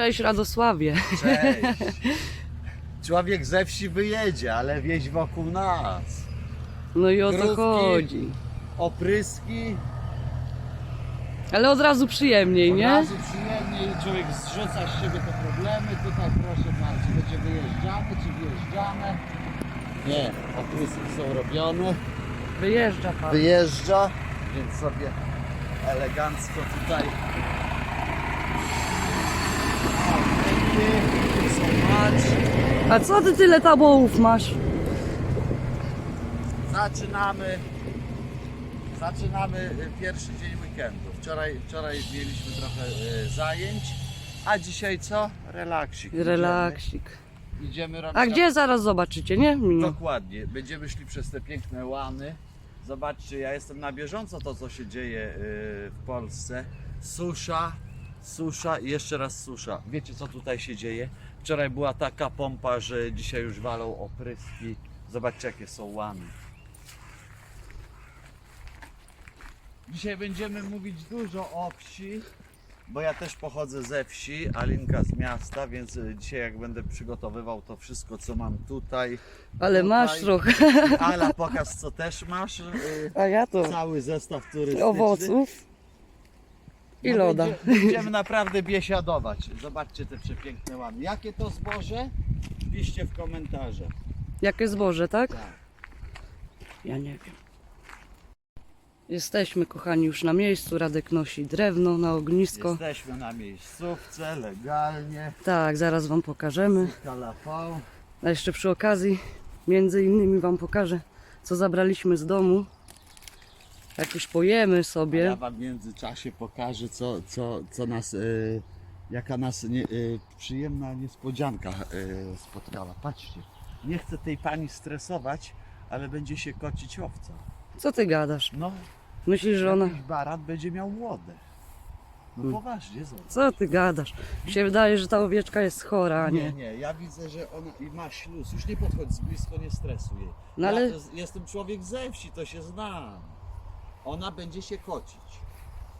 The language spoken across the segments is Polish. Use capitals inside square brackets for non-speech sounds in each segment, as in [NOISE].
Cześć Radosławie. Cześć. Człowiek ze wsi wyjedzie, ale wieś wokół nas. No i o to chodzi. Opryski, Ale od razu przyjemniej, od nie? razu przyjemnie, człowiek zrzuca z siebie te problemy. Tutaj proszę bardzo, będzie wyjeżdżamy czy wyjeżdżamy. Nie, opryski są robione. Wyjeżdża pan. Wyjeżdża, więc sobie elegancko tutaj. O, thank you so much. A co ty tyle tabołów masz? Zaczynamy. Zaczynamy y, pierwszy dzień weekendu. Wczoraj, wczoraj mieliśmy trochę y, zajęć, a dzisiaj co? Relaksik. Relaksik. Idziemy, idziemy robić. A gdzie zaraz zobaczycie, nie? Dokładnie. Będziemy szli przez te piękne łany. Zobaczcie, ja jestem na bieżąco to, co się dzieje y, w Polsce. Susza, susza i jeszcze raz susza. Wiecie, co tutaj się dzieje? Wczoraj była taka pompa, że dzisiaj już walą opryski. Zobaczcie, jakie są łany. Dzisiaj będziemy mówić dużo o wsi, bo ja też pochodzę ze wsi, Alinka z miasta, więc y, dzisiaj jak będę przygotowywał to wszystko, co mam tutaj. Ale masz Tutaj. trochę. Ala, pokaż co też masz. y, A ja to Cały zestaw turystyczny. owoców i No loda. Będzie, będziemy naprawdę biesiadować. Zobaczcie te przepiękne łany. Jakie to zboże? Piszcie w komentarzach. Jakie zboże, tak? Tak. Ja nie wiem. Jesteśmy, kochani, już na miejscu. Radek nosi drewno na ognisko. Jesteśmy na miejscówce, legalnie. Tak, zaraz wam pokażemy. Kalafał. A jeszcze przy okazji, między innymi wam pokażę, co zabraliśmy z domu. Jak już pojemy Ja sobie. wam w międzyczasie pokażę, co, co, co nas, y, jaka nas nie, y, przyjemna niespodzianka y, spotkała. Patrzcie, nie chcę tej pani stresować, ale będzie się kocić owca. Co ty gadasz? No, Myślisz, że ona... jakiś baran będzie miał łodę. No poważnie, zobacz. Co ty gadasz? Mi się wydaje, że ta owieczka jest chora, a Nie, nie. nie, ja widzę, że ona i ma śluz. Już nie podchodź z blisko, nie stresuj jej. No ale- Ja z- jestem człowiek ze wsi, to się znam. Ona będzie się kocić.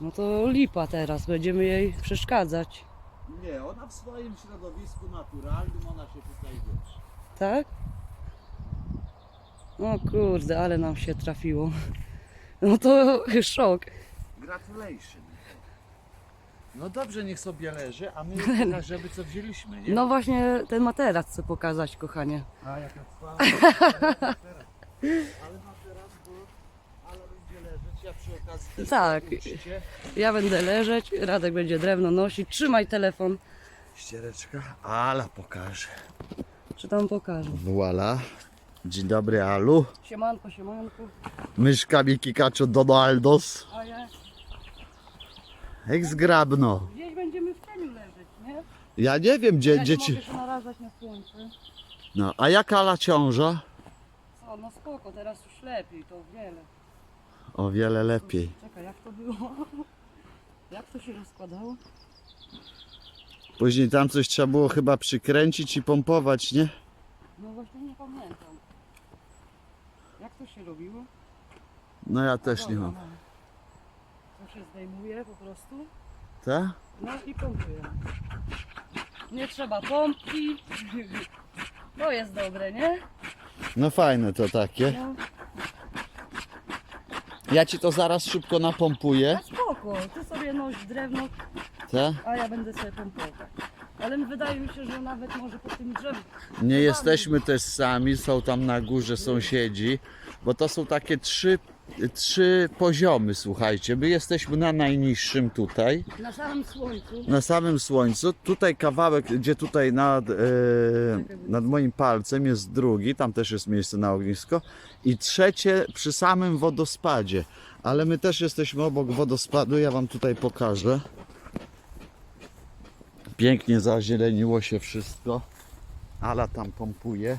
No to lipa teraz, będziemy jej przeszkadzać. Nie, ona w swoim środowisku naturalnym, ona się tutaj wiesz. Tak? O kurde, ale nam się trafiło. No to [LAUGHS] szok. Gratulation. No dobrze, niech sobie leży, a my [LAUGHS] pokażemy co wzięliśmy, nie? No właśnie ten materac chcę pokazać, kochanie. A jaka [LAUGHS] cwana. Ale ma teraz, bo ale będzie leżeć, ja przy okazji też [LAUGHS] Tak. uczcie. Ja będę leżeć, Radek będzie drewno nosić. Trzymaj telefon, Ściereczka. Ala pokaże. czy tam pokażę. Voila. Dzień dobry, Alu. Siemanko, siemanko. Myszka Miki Kaczo Donaldos. A ja... Jak zgrabno. Gdzieś będziemy w cieniu leżeć, nie? Ja nie wiem, gdzie Ja nie dzieci. mogę się narażać na słońce. No, a jak Ala ciąża? Co, no spoko, teraz już lepiej, to wiele. O wiele lepiej. Czekaj, jak to było? [LAUGHS] Jak to się rozkładało? Później tam coś trzeba było chyba przykręcić i pompować, nie? No właśnie nie pamiętam. Jak to się robiło? No ja też nie Dobra, mam. To się zdejmuje po prostu. Tak? No i pompuje. Nie trzeba pompki. [LAUGHS] To jest dobre, nie? No fajne to takie. No, Ja ci to zaraz szybko napompuję. a spoko, ty sobie noś drewno, Tak? a ja będę sobie pompować. Ale wydaje mi się, że nawet może pod tym drzewem. Nie jesteśmy też sami, są tam na górze sąsiedzi, bo to są takie trzy, trzy poziomy, słuchajcie. My jesteśmy na najniższym tutaj, Na samym słońcu. na samym słońcu. Tutaj kawałek, gdzie tutaj nad, e, nad moim palcem jest drugi, tam też jest miejsce na ognisko. I trzecie przy samym wodospadzie. Ale my też jesteśmy obok wodospadu, ja wam tutaj pokażę. Pięknie zazieleniło się wszystko. Ala tam pompuje.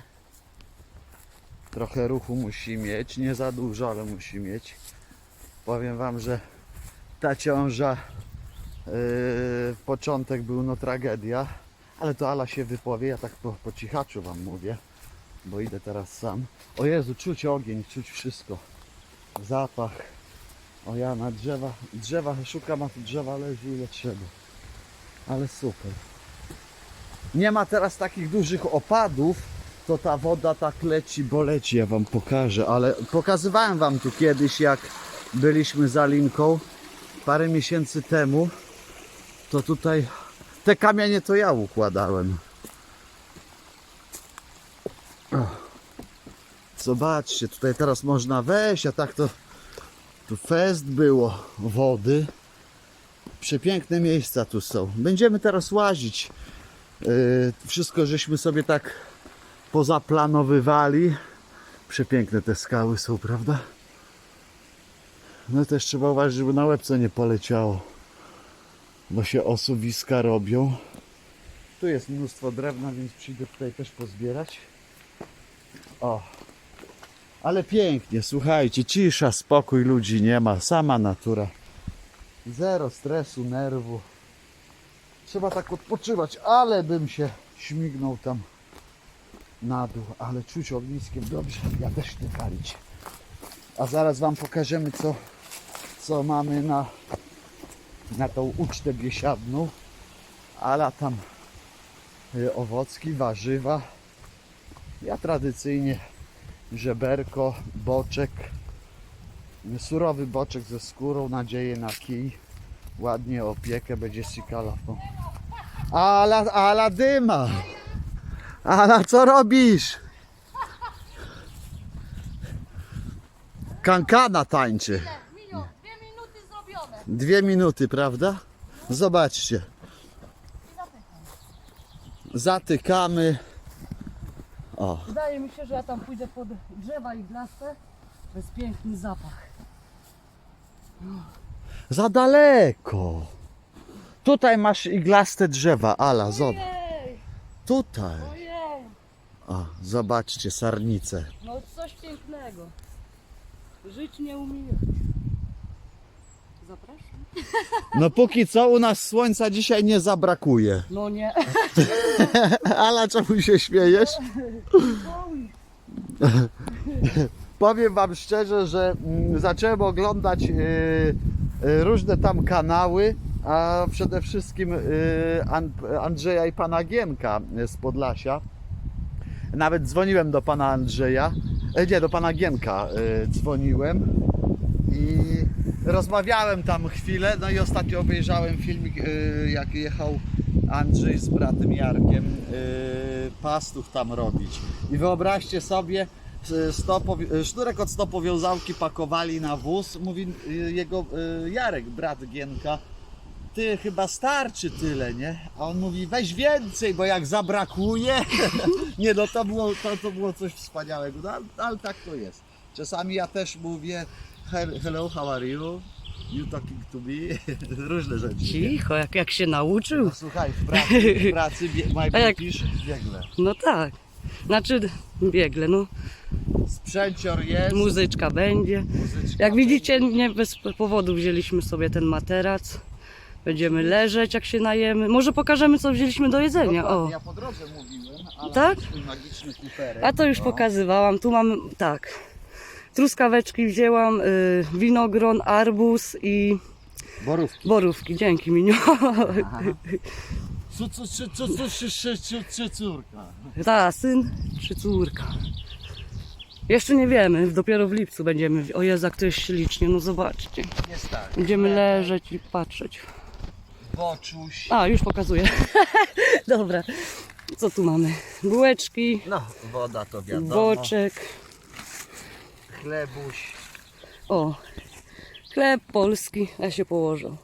Trochę ruchu musi mieć, nie za dużo, ale musi mieć. Powiem wam, że ta ciąża yy, początek był no tragedia, ale to Ala się wypowie, ja tak po, po cichaczu wam mówię, bo idę teraz sam. O Jezu, czuć ogień, czuć wszystko. Zapach. O ja na drzewa, drzewa szukam, a tu drzewa leży ile trzeba. Ale super. nie ma teraz takich dużych opadów, to ta woda tak leci, bo leci, ja wam pokażę, ale pokazywałem wam tu kiedyś, jak byliśmy za linką parę miesięcy temu, to tutaj te kamienie to ja układałem. Zobaczcie, tutaj teraz można wejść, a tak to tu fest było wody. Przepiękne miejsca tu są. Będziemy teraz łazić. Yy, wszystko żeśmy sobie tak pozaplanowywali. Przepiękne te skały są, prawda? No też trzeba uważać, żeby na łebce nie poleciało. Bo się osuwiska robią. Tu jest mnóstwo drewna, więc przyjdę tutaj też pozbierać. O. Ale pięknie, słuchajcie, cisza, spokój, ludzi nie ma, sama natura. Zero stresu, nerwu. Trzeba tak odpoczywać, ale bym się śmignął tam na dół, ale czuć ogniskiem dobrze, ja też chcę palić. A zaraz Wam pokażemy, co, co mamy na, na tą ucztę biesiadną. Ala tam y, owocki, warzywa. Ja tradycyjnie żeberko, boczek, surowy boczek ze skórą, nadzieję na kij, ładnie opiekę, będzie sikalafą. Ala, ala dyma! Ala, co robisz? Kankana tańczy. Dwie minuty zrobione. Dwie minuty, prawda? Zobaczcie. Zatykamy. O, Wydaje mi się, że ja tam pójdę pod drzewa iglaste. To jest piękny zapach. za daleko. Tutaj masz iglaste drzewa, Ala, zobacz. Tutaj. ojej. O, zobaczcie sarnicę. No coś pięknego. Żyć nie umie. Zapraszam. No póki co u nas słońca dzisiaj nie zabrakuje. [LAUGHS] No nie. Ala, czemu się śmiejesz? Powiem wam szczerze, że mm, zacząłem oglądać yy, yy, różne tam kanały, a przede wszystkim An- Andrzeja i pana Gienka z Podlasia. Nawet dzwoniłem do pana Andrzeja, e, nie, do pana Gienka yy, dzwoniłem i rozmawiałem tam chwilę, no i ostatnio obejrzałem filmik, yy, jak jechał Andrzej z bratem Jarkiem pastów tam robić. I wyobraźcie sobie, sznurek od stopowiązałki pakowali na wóz, mówi jego Jarek, brat Gienka, ty chyba starczy tyle, nie? A on mówi, weź więcej, bo jak zabrakuje, [LAUGHS] nie no to było, to, to było coś wspaniałego, no, ale, ale tak to jest. Czasami ja też mówię, "Hel- hello, how are you? You talking to me? [LAUGHS] Różne rzeczy. nie? Cicho, jak, jak się nauczył. No słuchaj, w pracy, w pracy bie- [LAUGHS] my A jak- British biegle. No tak. Znaczy biegle, no. Sprzęcior jest, Muzyczka będzie. muzyczka Jak widzicie, nie bez powodu wzięliśmy sobie ten materac. Będziemy leżeć, jak się najemy. Może pokażemy, co wzięliśmy do jedzenia. Dokładnie, O, Ja po drodze mówiłem, ale Tak? swój magiczny kuferek. a to już O. pokazywałam. Tu mam tak. Truskaweczki wzięłam, y, winogron, arbuz i Borówki. borówki. Dzięki, Miniu. Cu, cu, cu, cu, cu, cu, cu, cu, cu, córka. Ta, syn czy córka. Jeszcze nie wiemy, dopiero w lipcu będziemy. O Jezu, jak to jest ślicznie, no zobaczcie. Jest tak. Będziemy leżeć i patrzeć. Boczuś. A, już pokazuję. [LAUGHS] Dobra. Co tu mamy? Bułeczki, No, woda to wiadomo. boczek. Chlebuś, O, chleb polski. Ja się położę.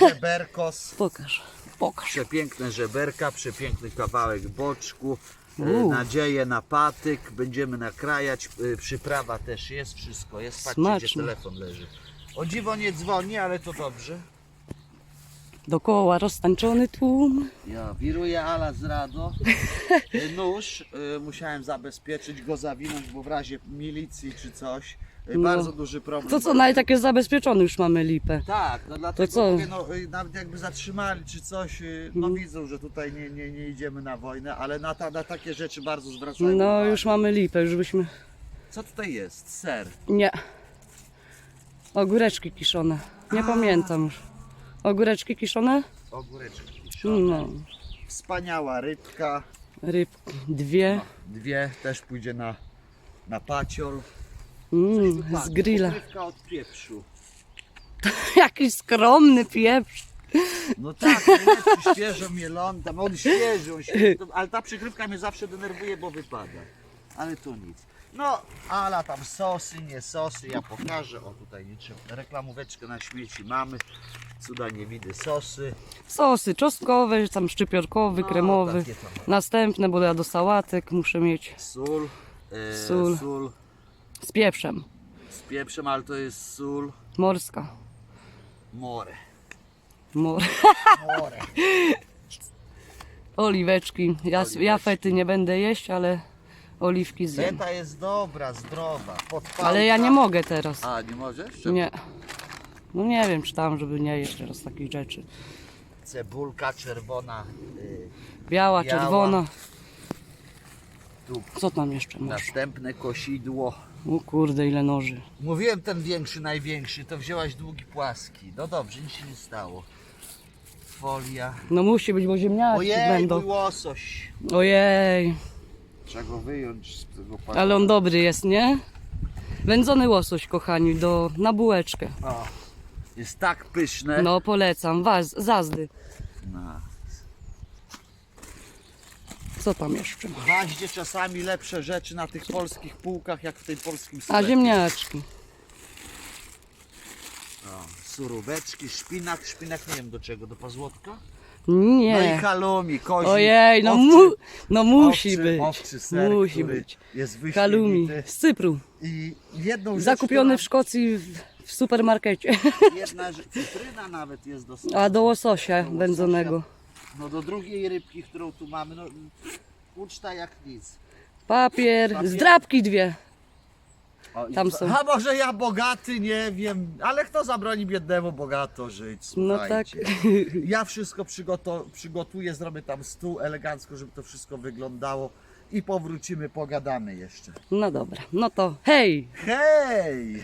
żeberkos. [LAUGHS] Pokaż, pokaż. Przepiękne żeberka, przepiękny kawałek boczku. e, Uuu. Nadzieję na patyk, będziemy nakrajać, e, przyprawa też jest, wszystko jest. Patrzcie, Smaczne. gdzie telefon leży. O dziwo nie dzwoni, ale to dobrze. Dokoła roztańczony tłum. Ja wiruję Ala z rado. [LAUGHS] Nóż e, musiałem zabezpieczyć, go zawinąć, bo w razie milicji czy coś. e, No. Bardzo duży problem. To co, nawet tak jest zabezpieczony, już mamy lipę. Tak, no dlatego co? mówię, no, y, nawet jakby zatrzymali czy coś, y, no Mhm. widzą, że tutaj nie, nie, nie idziemy na wojnę, ale na, ta, na takie rzeczy bardzo zwracają No uwagę. już mamy lipę, już byśmy... Co tutaj jest? Ser. Nie. Ogóreczki kiszone. Nie pamiętam już. Ogóreczki kiszone? Ogóreczki. No. Wspaniała rybka. Rybki dwie. Dwie też pójdzie na, na paciol. Mm, z grilla. Pokrywka od pieprzu. [LAUGHS] Jakiś skromny pieprz. No tak, nie, świeżo mielon, tam on to- ale ta przykrywka mnie zawsze denerwuje, bo wypada. Ale tu nic. No, ala tam sosy, nie sosy, ja pokażę. O tutaj niczym. Reklamóweczkę na śmieci mamy. Cuda nie widy sosy. Sosy czosnkowe, tam szczypiorkowy, No, kremowy. takie tam. Następne, bo ja do sałatek muszę mieć Sól, e, Sól. sól z pieprzem. z pieprzem, ale to jest sól Morska. more. Mor. More. [LAUGHS] Oliweczki. Ja, Oliweczki. ja fety nie będę jeść, ale oliwki zjem. Dieta jest dobra, zdrowa. Podpałka. Ale ja nie mogę teraz. A, nie możesz? Nie. No nie wiem, czy tam, żeby nie jeść teraz takich rzeczy. Cebulka czerwona. y, Biała, Biała. czerwona. Tu Co tam jeszcze masz? następne kosidło. O kurde, ile noży. Mówiłem ten większy, największy, to wzięłaś długi płaski. No dobrze, nic się nie stało. Folia. No musi być, bo ziemniaki Ojej, mój będą. łosoś. Ojej, Trzeba go wyjąć z tego ale on dobry jest, nie? Wędzony łosoś, kochani, do, na bułeczkę. O, jest tak pyszne. No polecam, was, zazdy. No. Co tam jeszcze? Waździe czasami lepsze rzeczy na tych polskich półkach, jak w tej polskim A sklepie. ziemniaczki. O, suróweczki, szpinak, szpinak nie wiem do czego, do pazłotka? No i Nie. halloumi, kozi. Ojej, no, owczy, mu, no musi owczy, być. Owczy ser, musi być. Jest Halumi z Cypru. I jedną rzecz, Zakupiony w która- Szkocji w, w supermarkecie. [LAUGHS] Jedna rzecz, cytryna nawet jest do A do łososia Do łososia. wędzonego. No do drugiej rybki, którą tu mamy, no uczta jak nic. Papier, Papier. zdrabki dwie. O, i Tam co- są. A może ja bogaty, nie wiem, ale kto zabroni biednemu bogato żyć, No tak. słuchajcie. [LAUGHS] Ja wszystko przygoto- przygotuję, zrobię tam stół elegancko, żeby to wszystko wyglądało i powrócimy, pogadamy jeszcze. No dobra, no to hej! Hej!